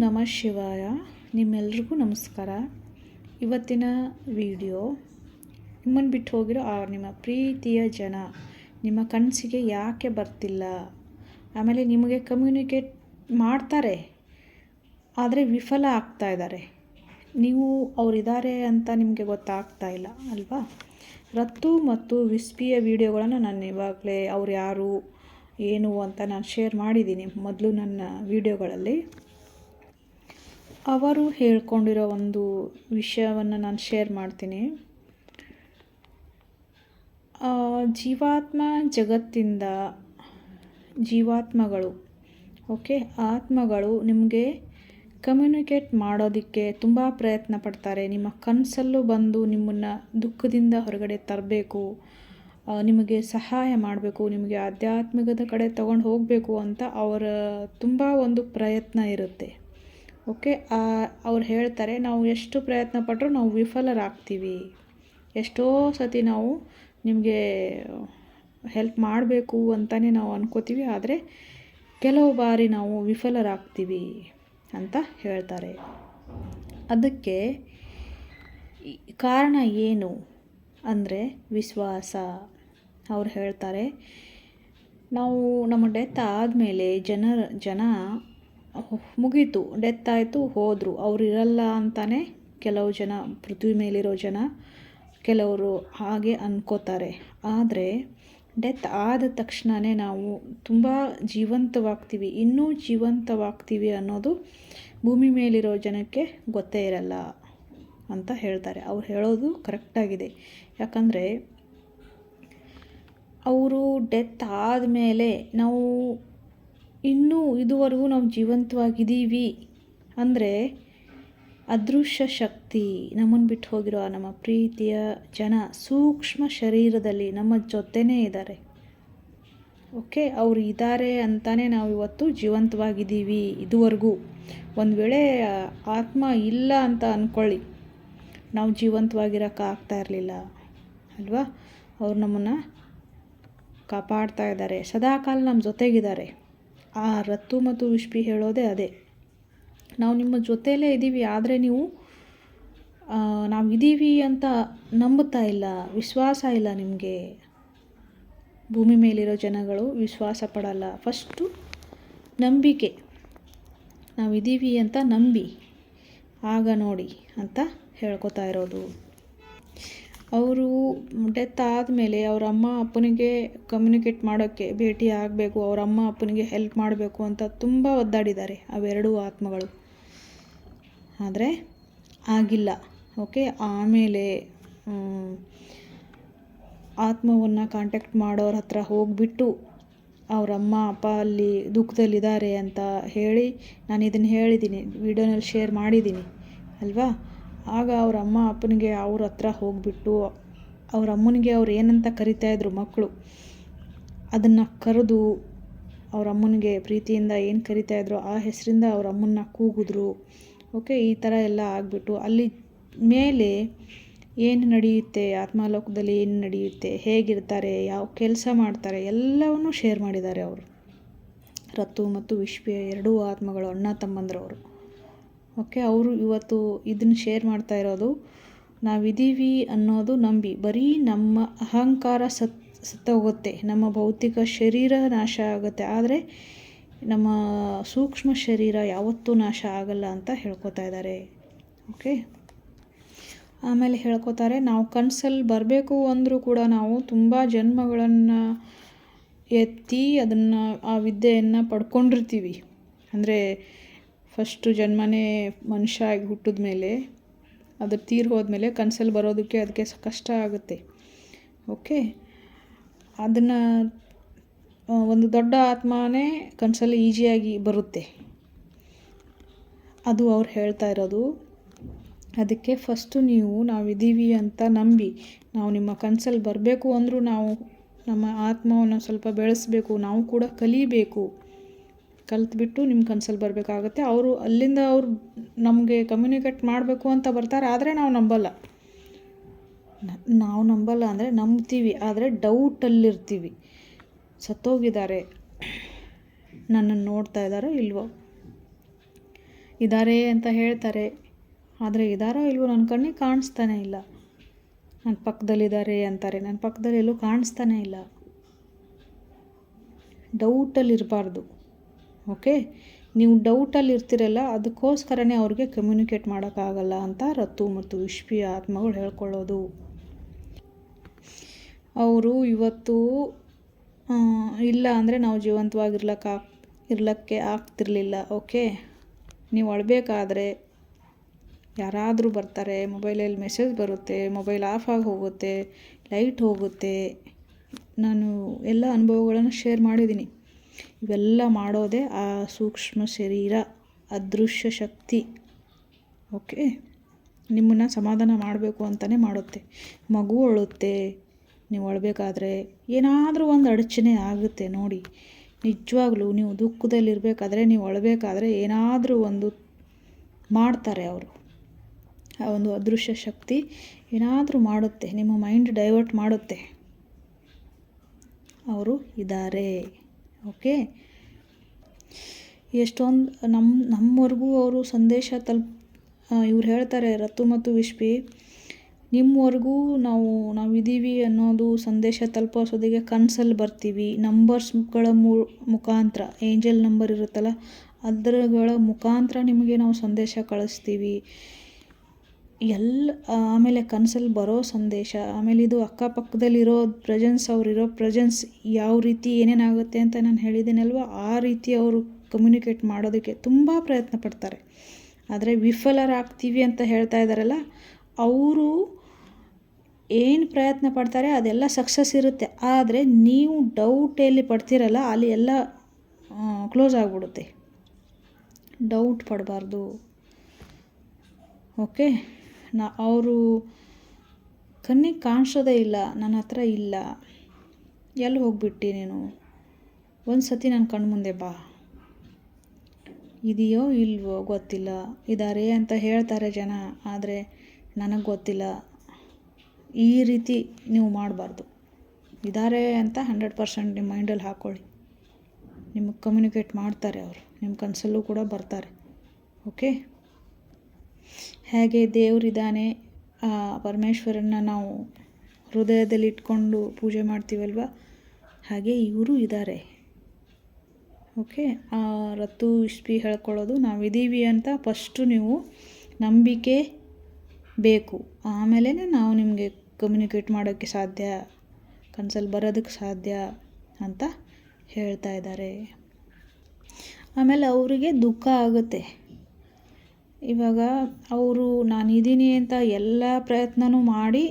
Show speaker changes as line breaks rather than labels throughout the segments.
ನಮಃ ಶಿವಾಯ. ನಿಮ್ಮೆಲ್ರಿಗೂ ನಮಸ್ಕಾರ. ಇವತ್ತಿನ ವಿಡಿಯೋ ನಿಮ್ಮನ್ನು ಬಿಟ್ಟು ಹೋಗಿರೋ ಆ ನಿಮ್ಮ ಪ್ರೀತಿಯ ಜನ, ನಿಮ್ಮ ಕನಸಿಗೆ ಯಾಕೆ ಬರ್ತಿಲ್ಲ? ಆಮೇಲೆ ನಿಮಗೆ ಕಮ್ಯುನಿಕೇಟ್ ಮಾಡ್ತಾರೆ, ಆದರೆ ವಿಫಲ ಆಗ್ತಾ ಇದ್ದಾರೆ. ನೀವು ಅವರಿದ್ದಾರೆ ಅಂತ ನಿಮಗೆ ಗೊತ್ತಾಗ್ತಾ ಇಲ್ಲ, ಅಲ್ವಾ? ರತ್ತು ಮತ್ತು ವಿಸ್ಪಿಯ ವಿಡಿಯೋಗಳನ್ನು ನಾನು ಇವಾಗಲೇ ಅವ್ರು ಯಾರು, ಏನು ಅಂತ ನಾನು ಶೇರ್ ಮಾಡಿದ್ದೀನಿ ಮೊದಲು ನನ್ನ ವಿಡಿಯೋಗಳಲ್ಲಿ. ಅವರು ಹೇಳ್ಕೊಂಡಿರೋ ಒಂದು ವಿಷಯವನ್ನು ನಾನು ಶೇರ್ ಮಾಡ್ತೀನಿ. ಜೀವಾತ್ಮ ಜಗತ್ತಿಂದ ಜೀವಾತ್ಮಗಳು, ಓಕೆ, ಆತ್ಮಗಳು ನಿಮಗೆ ಕಮ್ಯುನಿಕೇಟ್ ಮಾಡೋದಕ್ಕೆ ತುಂಬ ಪ್ರಯತ್ನ ಪಡ್ತಾರೆ. ನಿಮ್ಮ ಕನಸಲ್ಲೂ ಬಂದು ನಿಮ್ಮನ್ನು ದುಃಖದಿಂದ ಹೊರಗಡೆ ತರಬೇಕು ನಿಮಗೆ ಸಹಾಯ ಮಾಡಬೇಕು, ನಿಮಗೆ ಆಧ್ಯಾತ್ಮಿಕದ ಕಡೆ ತಗೊಂಡು ಹೋಗಬೇಕು ಅಂತ ಅವರ ತುಂಬ ಒಂದು ಪ್ರಯತ್ನ ಇರುತ್ತೆ. ಓಕೆ ಅವ್ರು ಹೇಳ್ತಾರೆ, ನಾವು ಎಷ್ಟು ಪ್ರಯತ್ನ ಪಟ್ಟರೂ ನಾವು ವಿಫಲರಾಗ್ತೀವಿ. ಎಷ್ಟೋ ಸತಿ ನಾವು ನಿಮಗೆ ಹೆಲ್ಪ್ ಮಾಡಬೇಕು ಅಂತಲೇ ನಾವು ಅನ್ಕೋತೀವಿ, ಆದರೆ ಕೆಲವು ಬಾರಿ ನಾವು ವಿಫಲರಾಗ್ತೀವಿ ಅಂತ ಹೇಳ್ತಾರೆ. ಅದಕ್ಕೆ ಕಾರಣ ಏನು ಅಂದರೆ ವಿಶ್ವಾಸ. ಅವ್ರು ಹೇಳ್ತಾರೆ, ನಾವು ನಮ್ಮ ಡೆತ್ ಆದಮೇಲೆ ಜನರ, ಜನ ಮುಗೀತು. ಡೆತ್ ಆಯಿತು, ಹೋದರು. ಅವ್ರು ಇರಲ್ಲ ಅಂತಾನೆ ಕೆಲವು ಜನ, ಪೃಥ್ವಿ ಮೇಲಿರೋ ಜನ ಕೆಲವರು ಹಾಗೆ ಅಂದ್ಕೋತಾರೆ ಆದರೆ ಡೆತ್ ಆದ ತಕ್ಷಣವೇ ನಾವು ತುಂಬ ಜೀವಂತವಾಗ್ತೀವಿ. ಇನ್ನೂ ಜೀವಂತವಾಗ್ತೀವಿ ಅನ್ನೋದು ಭೂಮಿ ಮೇಲಿರೋ ಜನಕ್ಕೆ ಗೊತ್ತೇ ಇರಲ್ಲ ಅಂತ ಹೇಳ್ತಾರೆ. ಅವ್ರು ಹೇಳೋದು ಕರೆಕ್ಟಾಗಿದೆ ಯಾಕಂದರೆ, ಅವರು ಡೆತ್ ಆದಮೇಲೆ ನಾವು ಇನ್ನೂ ಇದುವರೆಗೂ ನಾವು ಜೀವಂತವಾಗಿದ್ದೀವಿ ಅಂದರೆ ಅದೃಶ್ಯ ಶಕ್ತಿ ನಮ್ಮನ್ನು ಬಿಟ್ಟು ಹೋಗಿರೋ ನಮ್ಮ ಪ್ರೀತಿಯ ಜನ ಸೂಕ್ಷ್ಮ ಶರೀರದಲ್ಲಿ ನಮ್ಮ ಜೊತೆನೇ ಇದ್ದಾರೆ. ಓಕೆ, ಅವರು ಇದ್ದಾರೆ ಅಂತಲೇ ನಾವು ಇವತ್ತು ಜೀವಂತವಾಗಿದ್ದೀವಿ ಇದುವರೆಗೂ. ಒಂದು ವೇಳೆ ಆತ್ಮ ಇಲ್ಲ ಅಂತ ಅಂದ್ಕೊಳ್ಳಿ ನಾವು ಜೀವಂತವಾಗಿರೋಕ್ಕಾಗ್ತಾ ಇರಲಿಲ್ಲ, ಅಲ್ವಾ? ಅವ್ರು ನಮ್ಮನ್ನು ಕಾಪಾಡ್ತಾ ಇದ್ದಾರೆ. ಸದಾಕಾಲ ನಮ್ಮ ಜೊತೆಗಿದ್ದಾರೆ. ಆ ರತ್ತು ಮತ್ತು ವಿಶ್ಪಿ ಹೇಳೋದೇ ಅದೇ. ನಾವು ನಿಮ್ಮ ಜೊತೆಯಲ್ಲೇ ಇದ್ದೀವಿ, ಆದರೆ ನೀವು ನಾವು ಇದ್ದೀವಿ ಅಂತ ನಂಬುತ್ತಾ ಇಲ್ಲ, ವಿಶ್ವಾಸ ಇಲ್ಲ ನಿಮಗೆ. ಭೂಮಿ ಮೇಲಿರೋ ಜನಗಳು ವಿಶ್ವಾಸ ಪಡಲ್ಲ. ಫಸ್ಟು ನಂಬಿಕೆ. ನಾವು ಇದ್ದೀವಿ ಅಂತ ನಂಬಿ. ಆಗ ನೋಡಿ ಅಂತ ಹೇಳ್ಕೊತಾ ಇರೋದು. ಅವರು ಡೆತ್ ಆದಮೇಲೆ ಅವ್ರ ಅಮ್ಮ ಅಪ್ಪನಿಗೆ ಕಮ್ಯುನಿಕೇಟ್ ಮಾಡೋಕ್ಕೆ ಭೇಟಿ ಆಗಬೇಕು, ಅವ್ರ ಅಮ್ಮ ಅಪ್ಪನಿಗೆ ಹೆಲ್ಪ್ ಮಾಡಬೇಕು ಅಂತ ತುಂಬ ಒದ್ದಾಡಿದ್ದಾರೆ ಅವೆರಡೂ ಆತ್ಮಗಳು. ಆದರೆ ಆಗಿಲ್ಲ ಓಕೆ ಆಮೇಲೆ ಆತ್ಮವನ್ನು ಕಾಂಟ್ಯಾಕ್ಟ್ ಮಾಡೋರ ಹತ್ರ ಹೋಗಿಬಿಟ್ಟು ಅವ್ರ ಅಮ್ಮ, ಅಪ್ಪ ಅಲ್ಲಿ ದುಃಖದಲ್ಲಿದ್ದಾರೆ ಅಂತ ಹೇಳಿ ನಾನು ಇದನ್ನು ಹೇಳಿದ್ದೀನಿ ವಿಡಿಯೋನಲ್ಲಿ ಶೇರ್ ಮಾಡಿದ್ದೀನಿ ಅಲ್ವಾ? ಆಗ ಅವ್ರ ಅಮ್ಮ ಅಪ್ಪನಿಗೆ ಅವ್ರ ಹತ್ರ ಹೋಗಿಬಿಟ್ಟು ಅವ್ರ ಅಮ್ಮನಿಗೆ ಅವ್ರು ಏನಂತ ಕರಿತಾಯಿದ್ರು ಮಕ್ಕಳು, ಅದನ್ನು ಕರೆದು ಅವ್ರ ಅಮ್ಮನಿಗೆ ಪ್ರೀತಿಯಿಂದ ಏನು ಕರಿತಾಯಿದ್ರು ಆ ಹೆಸರಿಂದ ಅವ್ರ ಅಮ್ಮನ್ನ ಕೂಗಿದ್ರು. ಓಕೆ, ಈ ಥರ ಎಲ್ಲ ಆಗಿಬಿಟ್ಟು ಅಲ್ಲಿ ಮೇಲೆ ಏನು ನಡೆಯುತ್ತೆ, ಆತ್ಮಲೋಕದಲ್ಲಿ ಏನು ನಡೆಯುತ್ತೆ, ಹೇಗಿರ್ತಾರೆ, ಯಾವ ಕೆಲಸ ಮಾಡ್ತಾರೆ, ಎಲ್ಲವನ್ನೂ ಶೇರ್ ಮಾಡಿದ್ದಾರೆ ಅವರು. ರತ್ತು ಮತ್ತು ವಿಶ್ವ ಎರಡೂ ಆತ್ಮಗಳು, ಅಣ್ಣ ತಮ್ಮಂದ್ರವರು. ಓಕೆ, ಅವರು ಇವತ್ತು ಇದನ್ನು ಶೇರ್ ಮಾಡ್ತಾ ಇರೋದು ನಾವಿದ್ದೀವಿ ಅನ್ನೋದು ನಂಬಿ. ಬರೀ ನಮ್ಮ ಅಹಂಕಾರ ಸತ್, ಸತ್ತೋಗುತ್ತೆ, ನಮ್ಮ ಭೌತಿಕ ಶರೀರ ನಾಶ ಆಗುತ್ತೆ. ಆದರೆ ನಮ್ಮ ಸೂಕ್ಷ್ಮ ಶರೀರ ಯಾವತ್ತೂ ನಾಶ ಆಗಲ್ಲ ಅಂತ ಹೇಳ್ಕೊತಾ ಇದ್ದಾರೆ ಓಕೆ? ಆಮೇಲೆ ಹೇಳ್ಕೊತಾರೆ, ನಾವು ಕನಸಲ್ಲಿ ಬರಬೇಕು ಅಂದರೂ ಕೂಡ ನಾವು ತುಂಬ ಜನ್ಮಗಳನ್ನು ಎತ್ತಿ ಅದನ್ನು, ಆ ವಿದ್ಯೆಯನ್ನು ಪಡ್ಕೊಂಡಿರ್ತೀವಿ. ಅಂದರೆ ಫಸ್ಟು ಜನ್ಮನೇ ಮನುಷ್ಯ ಆಗಿ ಹುಟ್ಟಿದ ಮೇಲೆ, ಅದು ತೀರ್ ಹೋದ್ಮೇಲೆ ಕನಸಲ್ಲಿ ಬರೋದಕ್ಕೆ ಅದಕ್ಕೆ ಕಷ್ಟ ಆಗುತ್ತೆ. ಓಕೆ? ಅದನ್ನು ಒಂದು ದೊಡ್ಡ ಆತ್ಮನೇ ಕನಸಲ್ಲಿ ಈಸಿಯಾಗಿ ಬರುತ್ತೆ. ಅದು ಅವ್ರು ಹೇಳ್ತಾ ಇರೋದು. ಅದಕ್ಕೆ ಫಸ್ಟು ನೀವು ನಾವಿದ್ದೀವಿ ಅಂತ ನಂಬಿ, ನಾವು ನಿಮ್ಮ ಕನಸಲ್ಲಿ ಬರಬೇಕು ಅಂದರೂ ನಾವು ನಮ್ಮ ಆತ್ಮವನ್ನು ಸ್ವಲ್ಪ ಬೆಳೆಸಬೇಕು, ನಾವು ಕೂಡ ಕಲಿಬೇಕು. ಕಲ್ತ್ಬಿಟ್ಟು ನಿಮ್ಮ ಕನಸಲ್ಲಿ ಬರಬೇಕಾಗತ್ತೆ. ಅವರು ಅಲ್ಲಿಂದ ಅವರು ನಮಗೆ ಕಮ್ಯುನಿಕೇಟ್ ಮಾಡಬೇಕು ಅಂತ ಬರ್ತಾರೆ, ಆದರೆ ನಾವು ನಂಬಲ್ಲ. ನಾವು ನಂಬಲ್ಲ ಅಂದರೆ ನಂಬ್ತೀವಿ, ಆದರೆ ಡೌಟಲ್ಲಿರ್ತೀವಿ ಸತ್ತೋಗಿದ್ದಾರೆ. ನನ್ನನ್ನು ನೋಡ್ತಾ ಇದ್ದಾರೋ ಇಲ್ವೋ? ಇದ್ದಾರೆ ಅಂತ ಹೇಳ್ತಾರೆ. ಆದರೆ ಇದ್ದಾರೋ ಇಲ್ವೋ ನನ್ನ ಕಣ್ಣಿಗೆ ಕಾಣಿಸ್ತಾನೆ ಇಲ್ಲ. ನನ್ನ ಪಕ್ಕದಲ್ಲಿದ್ದಾರೆ ಅಂತಾರೆ. ನನ್ನ ಪಕ್ಕದಲ್ಲಿ ಎಲ್ಲೂ ಕಾಣಿಸ್ತಾನೆ ಇಲ್ಲ. ಡೌಟಲ್ಲಿ ಇರಬಾರ್ದು ಓಕೆ? ನೀವು ಡೌಟಲ್ಲಿ ಇರ್ತಿರಲ್ಲ, ಅದಕ್ಕೋಸ್ಕರನೇ ಅವ್ರಿಗೆ ಕಮ್ಯುನಿಕೇಟ್ ಮಾಡೋಕ್ಕಾಗಲ್ಲ ಅಂತ ರತ್ತು ಮತ್ತು ವಿಶ್ವೀಯ ಆತ್ಮಗಳು ಹೇಳ್ಕೊಳ್ಳೋದು. ಅವರು ಇವತ್ತು ಇಲ್ಲ ಅಂದರೆ ನಾವು ಜೀವಂತವಾಗಿರ್ಲಕ್ಕ, ಇರ್ಲಕ್ಕೆ ಆಗ್ತಿರ್ಲಿಲ್ಲ, ಓಕೆ? ನೀವು ಅಳಬೇಕಾದ್ರೆ ಯಾರಾದರೂ ಬರ್ತಾರೆ, ಮೊಬೈಲಲ್ಲಿ ಮೆಸೇಜ್ ಬರುತ್ತೆ, ಮೊಬೈಲ್ ಆಫ್ ಆಗಿ ಹೋಗುತ್ತೆ, ಲೈಟ್ ಹೋಗುತ್ತೆ. ನಾನು ಎಲ್ಲ ಅನುಭವಗಳನ್ನು ಶೇರ್ ಮಾಡಿದ್ದೀನಿ. ಇವೆಲ್ಲ ಮಾಡೋದೇ ಆ ಸೂಕ್ಷ್ಮ ಶರೀರ, ಅದೃಶ್ಯ ಶಕ್ತಿ. ಓಕೆ? ನಿಮ್ಮನ್ನು ಸಮಾಧಾನ ಮಾಡಬೇಕು ಅಂತಲೇ ಮಾಡುತ್ತೆ. ಮಗು ಅಳುತ್ತೆ, ನೀವು ಅಳಬೇಕಾದ್ರೆ ಏನಾದರೂ ಒಂದು ಅಡಚಣೆ ಆಗುತ್ತೆ ನೋಡಿ. ನಿಜವಾಗ್ಲೂ ನೀವು ದುಃಖದಲ್ಲಿರಬೇಕಾದ್ರೆ ನೀವು ಅಳಬೇಕಾದ್ರೆ ಏನಾದರೂ ಒಂದು ಮಾಡ್ತಾರೆ ಅವರು. ಆ ಒಂದು ಅದೃಶ್ಯ ಶಕ್ತಿ ಏನಾದರೂ ಮಾಡುತ್ತೆ, ನಿಮ್ಮ ಮೈಂಡ್ ಡೈವರ್ಟ್ ಮಾಡುತ್ತೆ. ಅವರು ಇದ್ದಾರೆ ಓಕೆ? ಎಷ್ಟೊಂದು ನಮ್ಮ ನಮ್ಮವರೆಗೂ ಅವರು ಸಂದೇಶ ತಲುಪ್ ಇವ್ರು ಹೇಳ್ತಾರೆ, ರತ್ತು ಮತ್ತು ವಿಶ್ವಿ ನಿಮ್ಮವರೆಗೂ ನಾವು ನಾವಿದ್ದೀವಿ ಅನ್ನೋದು ಸಂದೇಶ ತಲುಪಿಸೋದಿಗೆ ಕನಸಲ್ಲಿ ಬರ್ತೀವಿ. ನಂಬರ್ಸ್ಗಳ ಮೂ, ಮುಖಾಂತರ, ಏಂಜಲ್ ನಂಬರ್ ಇರುತ್ತಲ್ಲ, ಅದರಗಳ ಮುಖಾಂತರ ನಿಮಗೆ ನಾವು ಸಂದೇಶ ಕಳಿಸ್ತೀವಿ. ಎಲ್ಲ ಆಮೇಲೆ ಕನಸಲ್ಲಿ ಬರೋ ಸಂದೇಶ, ಆಮೇಲೆ ಇದು ಅಕ್ಕಪಕ್ಕದಲ್ಲಿರೋ ಪ್ರೆಸೆನ್ಸ್ ಅವರಿರೋ ಪ್ರೆಸೆನ್ಸ್ ಯಾವ ರೀತಿ ಏನೇನಾಗುತ್ತೆ ಅಂತ ನಾನು ಹೇಳಿದ್ದೀನಲ್ವ, ಆ ರೀತಿ ಅವರು ಕಮ್ಯುನಿಕೇಟ್ ಮಾಡೋದಕ್ಕೆ ತುಂಬ ಪ್ರಯತ್ನ ಪಡ್ತಾರೆ. ಆದರೆ ವಿಫಲರಾಗ್ತೀವಿ ಅಂತ ಹೇಳ್ತಾ ಇದ್ದಾರಲ್ಲ ಅವರು ಏನು ಪ್ರಯತ್ನ ಪಡ್ತಾರೆ ಅದೆಲ್ಲ ಸಕ್ಸಸ್ ಇರುತ್ತೆ. ಆದರೆ ನೀವು ಡೌಟ್ ಎಲ್ಲಿ ಪಡ್ತೀರಲ್ಲ, ಅಲ್ಲಿ ಎಲ್ಲ ಕ್ಲೋಸ್ ಆಗಿಬಿಡುತ್ತೆ. ಡೌಟ್ ಪಡಬಾರ್ದು. ಓಕೆ ನಾ ಅವರು ಕಣ್ಣಿಗೆ ಕಾಣಿಸೋದೇ ಇಲ್ಲ ನನ್ನ ಹತ್ರ ಇಲ್ಲ. ಎಲ್ಲಿ ಹೋಗ್ಬಿಟ್ಟಿ ನೀನು? ಒಂದು ಸತಿ ನನ್ನ ಕಣ್ಣು ಮುಂದೆ ಬಾ. ಇದೆಯೋ ಇಲ್ವೋ ಗೊತ್ತಿಲ್ಲ. ಇದ್ದಾರೆ ಅಂತ ಹೇಳ್ತಾರೆ ಜನ, ಆದರೆ ನನಗೆ ಗೊತ್ತಿಲ್ಲ. ಈ ರೀತಿ ನೀವು ಮಾಡಬಾರ್ದು. ಇದ್ದಾರೆ ಅಂತ ಹಂಡ್ರೆಡ್ ಪರ್ಸೆಂಟ್ ನಿಮ್ಮ ಮೈಂಡಲ್ಲಿ ಹಾಕ್ಕೊಳ್ಳಿ ನಿಮಗೆ ಕಮ್ಯುನಿಕೇಟ್ ಮಾಡ್ತಾರೆ ಅವರು. ನಿಮ್ಮ ಕನಸಲ್ಲೂ ಕೂಡ ಬರ್ತಾರೆ. ಓಕೆ ಹೇಗೆ ದೇವರಿದ್ದಾನೆ ಆ ಪರಮೇಶ್ವರನ್ನ ನಾವು ಹೃದಯದಲ್ಲಿ ಇಟ್ಕೊಂಡು ಪೂಜೆ ಮಾಡ್ತೀವಲ್ವ? ಹಾಗೆ ಇವರು ಇದ್ದಾರೆ ಓಕೆ, ಆ ರತ್ತು ಇಸ್ಪಿ ಹೇಳ್ಕೊಳ್ಳೋದು ನಾವಿದ್ದೀವಿ ಅಂತ ಫಸ್ಟು ನೀವು ನಂಬಿಕೆ ಬೇಕು. ಆಮೇಲೆ ನಾವು ನಿಮಗೆ ಕಮ್ಯುನಿಕೇಟ್ ಮಾಡೋಕ್ಕೆ ಸಾಧ್ಯ ಕನ್ಸಲ್ಲಿ ಬರೋದಕ್ಕೆ ಸಾಧ್ಯ ಅಂತ ಹೇಳ್ತಾ ಇದ್ದಾರೆ ಆಮೇಲೆ ಅವರಿಗೆ ದುಃಖ ಆಗುತ್ತೆ. ಇವಾಗ ಅವರು ನಾನಿದ್ದೀನಿ ಅಂತ ಎಲ್ಲ ಪ್ರಯತ್ನವೂ ಮಾಡಿ,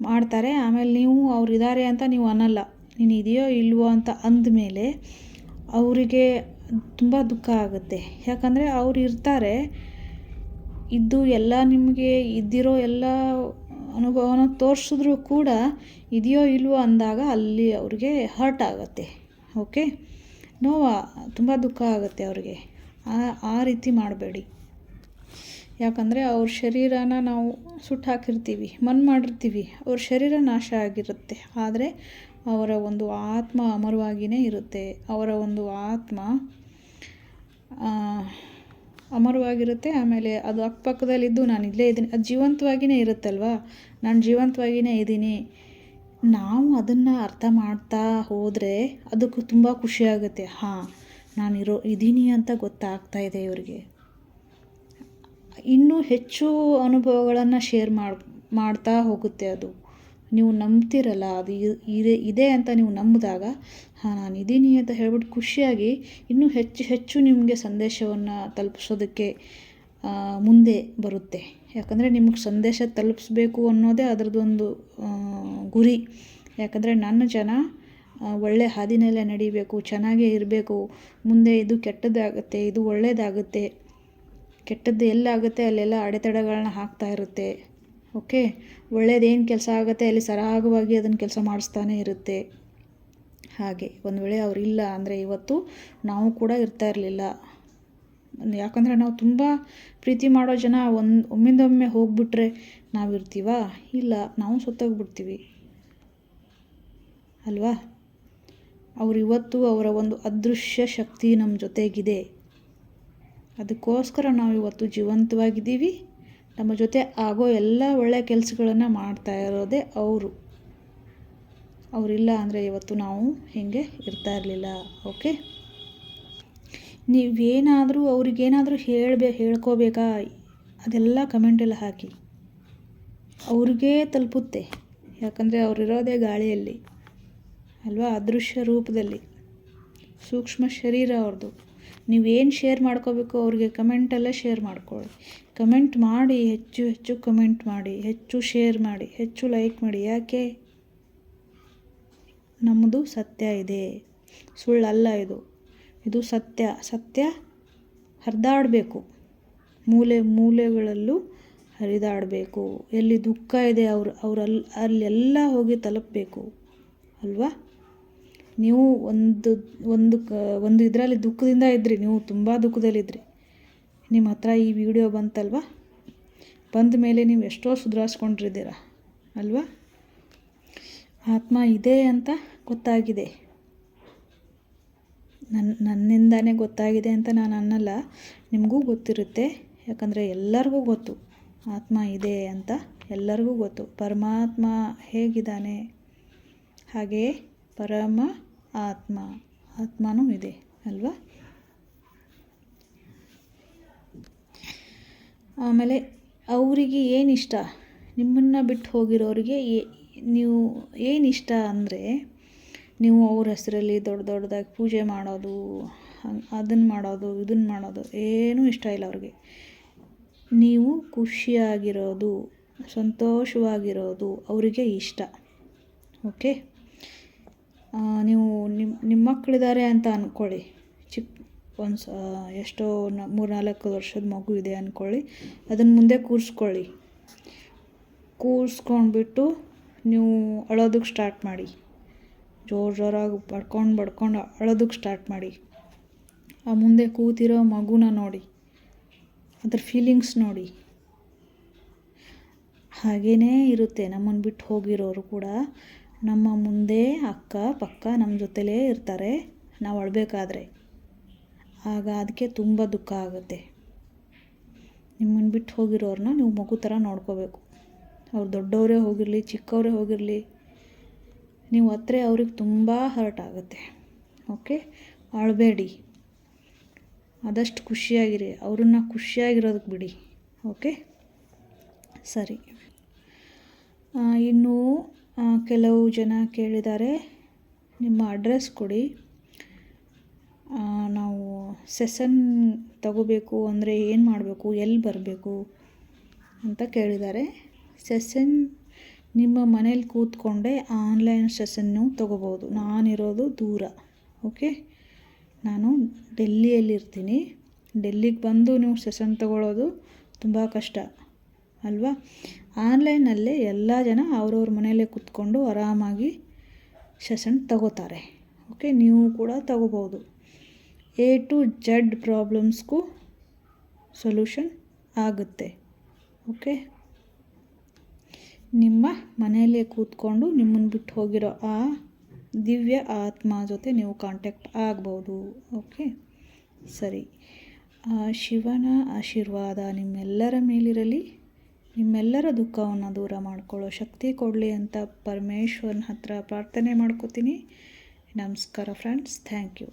ಮಾಡ್ತಾರೆ. ಆಮೇಲೆ ನೀವು ಅವ್ರು ಇದ್ದಾರೆ ಅಂತ ನೀವು ಅನ್ನಲ್ಲ. ನೀನು ಇದೆಯೋ ಇಲ್ಲವೋ ಅಂತ ಅಂದಮೇಲೆ ಅವರಿಗೆ ತುಂಬ ದುಃಖ ಆಗುತ್ತೆ. ಯಾಕಂದರೆ ಅವ್ರು ಇರ್ತಾರೆ. ಇದ್ದು ಎಲ್ಲ ನಿಮಗೆ ಇದ್ದಿರೋ ಎಲ್ಲ ಅನುಭವನ ತೋರಿಸಿದ್ರೂ ಕೂಡ ಇದೆಯೋ ಇಲ್ವೋ ಅಂದಾಗ ಅಲ್ಲಿ ಅವ್ರಿಗೆ ಹರ್ಟ್ ಆಗುತ್ತೆ. ಓಕೆ ನೋವಾ, ತುಂಬ ದುಃಖ ಆಗುತ್ತೆ ಅವ್ರಿಗೆ. ಆ ರೀತಿ ಮಾಡಬೇಡಿ. ಯಾಕಂದರೆ ಅವ್ರ ಶರೀರನ ನಾವು ಸುಟ್ಟು ಹಾಕಿರ್ತೀವಿ ಮನ್ ಮಾಡಿರ್ತೀವಿ, ಅವ್ರ ಶರೀರ ನಾಶ ಆಗಿರುತ್ತೆ. ಆದರೆ ಅವರ ಒಂದು ಆತ್ಮ ಅಮರವಾಗಿಯೇ ಇರುತ್ತೆ. ಅವರ ಒಂದು ಆತ್ಮ ಅಮರವಾಗಿರುತ್ತೆ. ಆಮೇಲೆ ಅದು ಅಕ್ಕಪಕ್ಕದಲ್ಲಿದ್ದು ನಾನು ಇಲ್ಲೇ ಇದ್ದೀನಿ. ಅದು ಜೀವಂತವಾಗಿಯೇ ಇರುತ್ತಲ್ವಾ? ನಾನು ಜೀವಂತವಾಗಿಯೇ ಇದ್ದೀನಿ. ನಾವು ಅದನ್ನು ಅರ್ಥ ಮಾಡ್ತಾ ಹೋದರೆ ಅದಕ್ಕೂ ತುಂಬ ಖುಷಿಯಾಗುತ್ತೆ ಹಾಂ, ನಾನಿರೋ, ಇದ್ದೀನಿ ಅಂತ ಗೊತ್ತಾಗ್ತಾ ಇದೆ ಇವರಿಗೆ. ಇನ್ನೂ ಹೆಚ್ಚು ಅನುಭವಗಳನ್ನು ಶೇರ್ ಮಾಡಿ, ಮಾಡ್ತಾ ಹೋಗುತ್ತೆ ಅದು. ನೀವು ನಂಬ್ತಿರಲ್ಲ, ಅದು ಇದೆ ಇದೆ ಅಂತ ನೀವು ನಂಬಿದಾಗ, ಹಾಂ, ನಾನು ಇದ್ದೀನಿ ಅಂತ ಹೇಳ್ಬಿಟ್ಟು ಖುಷಿಯಾಗಿ ಇನ್ನೂ ಹೆಚ್ಚು ಹೆಚ್ಚು ನಿಮಗೆ ಸಂದೇಶವನ್ನು ತಲುಪಿಸೋದಕ್ಕೆ ಮುಂದೆ ಬರುತ್ತೆ. ಯಾಕಂದರೆ ನಿಮಗೆ ಸಂದೇಶ ತಲುಪಿಸ್ಬೇಕು ಅನ್ನೋದೇ ಅದರದ್ದೊಂದು ಗುರಿ. ಯಾಕಂದರೆ ನನ್ನ ಜನ ಒಳ್ಳೆ ಹಾದಿನಲ್ಲೇ ನಡಿಬೇಕು, ಚೆನ್ನಾಗೇ ಇರಬೇಕು, ಮುಂದೆ ಇದು ಕೆಟ್ಟದ್ದಾಗುತ್ತೆ ಇದು ಒಳ್ಳೆಯದಾಗುತ್ತೆ ಕೆಟ್ಟದ್ದು ಎಲ್ಲಾಗುತ್ತೆ, ಅಲ್ಲೆಲ್ಲ ಅಡೆತಡೆಗಳನ್ನ ಹಾಕ್ತಾ ಇರುತ್ತೆ. ಓಕೆ? ಒಳ್ಳೇದೇನು ಕೆಲಸ ಆಗುತ್ತೆ, ಅಲ್ಲಿ ಸರಾಗವಾಗಿ ಅದನ್ನು ಕೆಲಸ ಮಾಡಿಸ್ತಾನೆ ಇರುತ್ತೆ. ಹಾಗೆ, ಒಂದು ವೇಳೆ ಅವರಿಲ್ಲ ಅಂದರೆ ಇವತ್ತು ನಾವು ಕೂಡ ಇರ್ತಾ ಇರಲಿಲ್ಲ. ಯಾಕಂದರೆ ನಾವು ತುಂಬ ಪ್ರೀತಿ ಮಾಡೋ ಜನ, ಒಂದು, ಒಮ್ಮಿಂದೊಮ್ಮೆ ಹೋಗ್ಬಿಟ್ರೆ ನಾವು ಇರ್ತೀವಾ? ಇಲ್ಲ, ನಾವು ಸುತ್ತೋಗ್ಬಿಡ್ತೀವಿ. ಅಲ್ವಾ? ಅವ್ರು ಇವತ್ತು ಅವರ ಒಂದು ಅದೃಶ್ಯ ಶಕ್ತಿ ನಮ್ಮ ಜೊತೆಗಿದೆ. ಅದಕ್ಕೋಸ್ಕರ ನಾವು ಇವತ್ತು ಜೀವಂತವಾಗಿದ್ದೀವಿ. ನಮ್ಮ ಜೊತೆ ಆಗೋ ಎಲ್ಲ ಒಳ್ಳೆಯ ಕೆಲಸಗಳನ್ನು ಮಾಡ್ತಾ ಇರೋದೇ ಅವರು. ಅವರಿಲ್ಲ ಅಂದರೆ ಇವತ್ತು ನಾವು ಹೀಗೆ ಇರ್ತಾ ಇರಲಿಲ್ಲ, ಓಕೆ? ನೀವೇನಾದರೂ ಅವ್ರಿಗೇನಾದರೂ ಹೇಳಬೇ, ಹೇಳ್ಕೋಬೇಕಾ? ಅದೆಲ್ಲ ಕಮೆಂಟೆಲ್ಲ ಹಾಕಿ. ಅವ್ರಿಗೇ ತಲುಪುತ್ತೆ. ಯಾಕಂದರೆ ಅವರಿರೋದೇ ಗಾಳಿಯಲ್ಲಿ, ಅಲ್ವಾ? ಅದೃಶ್ಯ ರೂಪದಲ್ಲಿ. ಸೂಕ್ಷ್ಮ ಶರೀರ ಅವ್ರದ್ದು ನೀವೇನು ಶೇರ್ ಮಾಡ್ಕೋಬೇಕು ಅವ್ರಿಗೆ ಕಮೆಂಟಲ್ಲೇ ಶೇರ್ ಮಾಡ್ಕೊಳ್ಳಿ. ಕಮೆಂಟ್ ಮಾಡಿ, ಹೆಚ್ಚು ಹೆಚ್ಚು ಕಮೆಂಟ್ ಮಾಡಿ, ಹೆಚ್ಚು ಶೇರ್ ಮಾಡಿ, ಹೆಚ್ಚು ಲೈಕ್ ಮಾಡಿ. ಯಾಕೆ? ನಮ್ಮದು ಸತ್ಯ ಇದೆ. ಸುಳ್ಳಲ್ಲ ಇದು. ಇದು ಸತ್ಯ. ಸತ್ಯ ಹರಿದಾಡಬೇಕು. ಮೂಲೆ, ಮೂಲೆಗಳಲ್ಲೂ ಹರಿದಾಡಬೇಕು. ಎಲ್ಲಿ ದುಃಖ ಇದೆ ಅವ್ರು ಅವರಲ್ಲಿ ಅಲ್ಲೆಲ್ಲ ಹೋಗಿ ತಲುಪಬೇಕು. ಅಲ್ವಾ? ನೀವು ಒಂದು ಒಂದು ಕ, ಒಂದು ಇದರಲ್ಲಿ ದುಃಖದಿಂದ ಇದ್ದಿರಿ ನೀವು ತುಂಬ ದುಃಖದಲ್ಲಿದ್ದಿರಿ ನಿಮ್ಮ ಹತ್ರ ಈ ವಿಡಿಯೋ ಬಂತಲ್ವಾ? ಬಂದ ಮೇಲೆ ನೀವು ಎಷ್ಟೋ ಸುಧಾರಿಸ್ಕೊಂಡಿದ್ದೀರ, ಅಲ್ವಾ? ಆತ್ಮ ಇದೆ ಅಂತ ಗೊತ್ತಾಗಿದೆ. ನನ್ನ ನನ್ನಿಂದಾನೇ ಗೊತ್ತಾಗಿದೆ ಅಂತ ನಾನು ಅನ್ನಲ್ಲ, ನಿಮಗೂ ಗೊತ್ತಿರುತ್ತೆ. ಯಾಕಂದರೆ ಎಲ್ಲರಿಗೂ ಗೊತ್ತು, ಆತ್ಮ ಇದೆ ಅಂತ ಎಲ್ಲರಿಗೂ ಗೊತ್ತು. ಪರಮಾತ್ಮ ಹೇಗಿದ್ದಾನೆ? ಹಾಗೆಯೇ ಪರಮ ಆತ್ಮ, ಆತ್ಮನೂ ಇದೆ, ಅಲ್ವಾ? ಆಮೇಲೆ ಅವರಿಗೆ ಏನಿಷ್ಟ? ನಿಮ್ಮನ್ನು ಬಿಟ್ಟು ಹೋಗಿರೋರಿಗೆ ನೀವು ಏನಿಷ್ಟ ಅಂದರೆ ನೀವು ಅವ್ರ ಹೆಸರಲ್ಲಿ ದೊಡ್ಡ ದೊಡ್ಡದಾಗಿ ಪೂಜೆ ಮಾಡೋದು ಅದನ್ನು ಮಾಡೋದು ಇದನ್ನು ಮಾಡೋದು ಏನೂ ಇಷ್ಟ ಇಲ್ಲ ಅವ್ರಿಗೆ. ನೀವು ಖುಷಿಯಾಗಿರೋದು, ಸಂತೋಷವಾಗಿರೋದು ಅವರಿಗೆ ಇಷ್ಟ, ಓಕೆ? ನೀವು ನಿಮ್ಮ ನಿಮ್ಮ ಮಕ್ಕಳಿದ್ದಾರೆ ಅಂತ ಅಂದ್ಕೊಳ್ಳಿ ಚಿಕ್ಕ ಒಂದು ಸ ಎಷ್ಟೋ ಮೂರು ನಾಲ್ಕು ವರ್ಷದ ಮಗು ಇದೆ ಅಂದ್ಕೊಳ್ಳಿ ಅದನ್ನು ಮುಂದೆ ಕೂರಿಸ್ಕೊಳ್ಳಿ. ಕೂರಿಸ್ಕೊಂಡ್ಬಿಟ್ಟು ನೀವು ಅಳೋದಕ್ಕೆ ಸ್ಟಾರ್ಟ್ ಮಾಡಿ. ಜೋರು ಜೋರಾಗಿ ಬಡ್ಕೊಂಡು ಬಡ್ಕೊಂಡು ಅಳೋದಕ್ಕೆ ಸ್ಟಾರ್ಟ್ ಮಾಡಿ. ಆ ಮುಂದೆ ಕೂತಿರೋ ಮಗುನ ನೋಡಿ. ಅದ್ರ ಫೀಲಿಂಗ್ಸ್ ನೋಡಿ. ಹಾಗೇ ಇರುತ್ತೆ ನಮ್ಮನ್ನು ಬಿಟ್ಟು ಹೋಗಿರೋರು ಕೂಡ. ನಮ್ಮ ಮುಂದೆ ಅಕ್ಕ, ಪಕ್ಕ ನಮ್ಮ ಜೊತೆಲೇ ಇರ್ತಾರೆ. ನಾವು ಅಳಬೇಕಾದ್ರೆ. ಆಗ ಅದಕ್ಕೆ ತುಂಬ ದುಃಖ ಆಗುತ್ತೆ. ನಿಮ್ಮನ್ನು ಬಿಟ್ಟು ಹೋಗಿರೋರನ್ನ ನೀವು ಮಗು ಥರ ನೋಡ್ಕೋಬೇಕು. ಅವ್ರು ದೊಡ್ಡವರೇ ಹೋಗಿರಲಿ, ಚಿಕ್ಕವರೇ ಹೋಗಿರಲಿ, ನೀವು ಹತ್ರ ಅವ್ರಿಗೆ ತುಂಬ ಹರ್ಟ್ ಆಗುತ್ತೆ. ಓಕೆ? ಅಳಬೇಡಿ. ಆದಷ್ಟು ಖುಷಿಯಾಗಿರಿ. ಅವ್ರನ್ನ ಖುಷಿಯಾಗಿರೋದಕ್ಕೆ ಬಿಡಿ. ಓಕೆ? ಸರಿ. ಇನ್ನು ಕೆಲವು ಜನ ಕೇಳಿದ್ದಾರೆ. ನಿಮ್ಮ ಅಡ್ರೆಸ್ ಕೊಡಿ. ನಾವು ಸೆಸನ್ ತಗೋಬೇಕು ಅಂದರೆ ಏನು ಮಾಡಬೇಕು ಎಲ್ಲಿ ಬರಬೇಕು ಅಂತ ಕೇಳಿದ್ದಾರೆ. ಸೆಸನ್ ನಿಮ್ಮ ಮನೇಲಿ ಕೂತ್ಕೊಂಡೆ ಆನ್ಲೈನ್ ಸೆಸನ್ನು ತಗೋಬೋದು. ನಾನಿರೋದು ದೂರ, ಓಕೆ? ನಾನು ಡೆಲ್ಲಿಯಲ್ಲಿರ್ತೀನಿ. ಡೆಲ್ಲಿಗೆ ಬಂದು ನೀವು ಸೆಸನ್ ತಗೊಳ್ಳೋದು ತುಂಬ ಕಷ್ಟ, ಅಲ್ವಾ? ಆನ್ಲೈನಲ್ಲೇ ಎಲ್ಲ ಜನ ಅವ್ರವ್ರ ಮನೆಯಲ್ಲೇ ಕೂತ್ಕೊಂಡು ಆರಾಮಾಗಿ ಸೆಷನ್ ತಗೋತಾರೆ. ಓಕೆ, ನೀವು ಕೂಡ ತಗೋಬೋದು ಎ ಟು ಜಡ್ ಪ್ರಾಬ್ಲಮ್ಸ್ಗೂ ಸೊಲ್ಯೂಷನ್ ಆಗುತ್ತೆ. ಓಕೆ? ನಿಮ್ಮ ಮನೆಯಲ್ಲೇ ಕೂತ್ಕೊಂಡು ನಿಮ್ಮನ್ನು ಬಿಟ್ಟು ಹೋಗಿರೋ ಆ ದಿವ್ಯ ಆತ್ಮ ಜೊತೆ ನೀವು ಕಾಂಟ್ಯಾಕ್ಟ್ ಆಗ್ಬೋದು ಓಕೆ? ಸರಿ. ಶಿವನ ಆಶೀರ್ವಾದ ನಿಮ್ಮೆಲ್ಲರ ಮೇಲಿರಲಿ. ನಿಮ್ಮೆಲ್ಲರ ದುಃಖವನ್ನು ದೂರ ಮಾಡ್ಕೊಳ್ಳೋ ಶಕ್ತಿ ಕೊಡಲಿ ಅಂತ ಪರಮೇಶ್ವರನ ಹತ್ರ ಪ್ರಾರ್ಥನೆ ಮಾಡ್ಕೋತೀನಿ. ನಮಸ್ಕಾರ ಫ್ರೆಂಡ್ಸ್ ಥ್ಯಾಂಕ್ ಯು